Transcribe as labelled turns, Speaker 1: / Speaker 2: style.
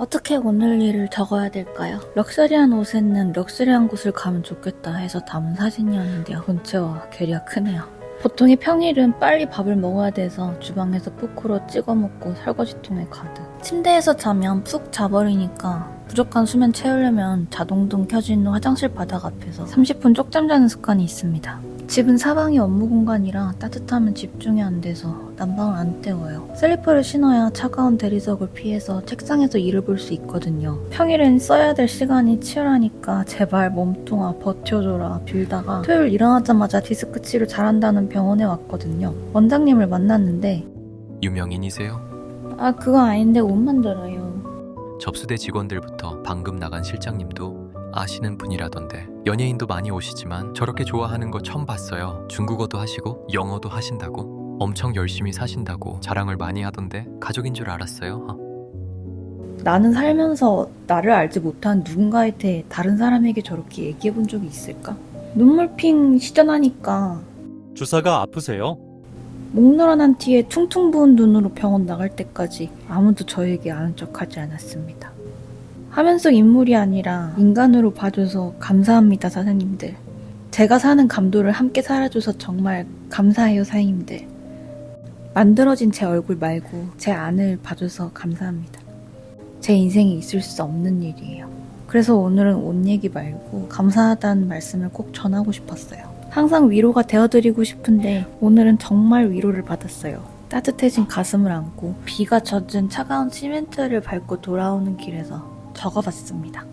Speaker 1: 어떻게 오늘 일을 적어야 될까요? 럭셔리한 옷에는 럭셔리한 곳을 가면 좋겠다 해서 담은 사진이었는데요. 본체와 괴리가 크네요. 보통의 평일은 빨리 밥을 먹어야 돼서 주방에서 포크로 찍어 먹고 설거지통에 가득. 침대에서 자면 푹 자버리니까 부족한 수면 채우려면 자동등 켜진 화장실 바닥 앞에서 30분 쪽잠 자는 습관이 있습니다. 집은 사방이 업무 공간이라 따뜻하면 집중이 안 돼서 난방을 안 때워요. 슬리퍼를 신어야 차가운 대리석을 피해서 책상에서 일을 볼 수 있거든요. 평일엔 써야 될 시간이 치열하니까 제발 몸통아 버텨줘라 빌다가 토요일 일어나자마자 디스크 치료 잘한다는 병원에 왔거든요. 원장님을 만났는데
Speaker 2: 유명인이세요?
Speaker 1: 아 그거 아닌데 옷 만 들어요.
Speaker 2: 접수대 직원들부터 방금 나간 실장님도 아시는 분이라던데 연예인도 많이 오시지만 저렇게 좋아하는 거 처음 봤어요. 중국어도 하시고 영어도 하신다고 엄청 열심히 사신다고 자랑을 많이 하던데 가족인 줄 알았어요. 어,
Speaker 1: 나는 살면서 나를 알지 못한 누군가에 대해 다른 사람에게 저렇게 얘기해 본 적이 있을까? 눈물핑 시전하니까
Speaker 3: 주사가 아프세요?
Speaker 1: 목 늘어난 티에 퉁퉁 부은 눈으로 병원 나갈 때까지 아무도 저에게 아는 척하지 않았습니다. 화면 속 인물이 아니라 인간으로 봐줘서 감사합니다, 사장님들. 제가 사는 감도를 함께 살아줘서 정말 감사해요, 사장님들. 만들어진 제 얼굴 말고 제 안을 봐줘서 감사합니다. 제 인생에 있을 수 없는 일이에요. 그래서 오늘은 옷 얘기 말고 감사하다는 말씀을 꼭 전하고 싶었어요. 항상 위로가 되어드리고 싶은데 오늘은 정말 위로를 받았어요. 따뜻해진 가슴을 안고 비가 젖은 차가운 시멘트를 밟고 돌아오는 길에서 적어봤습니다.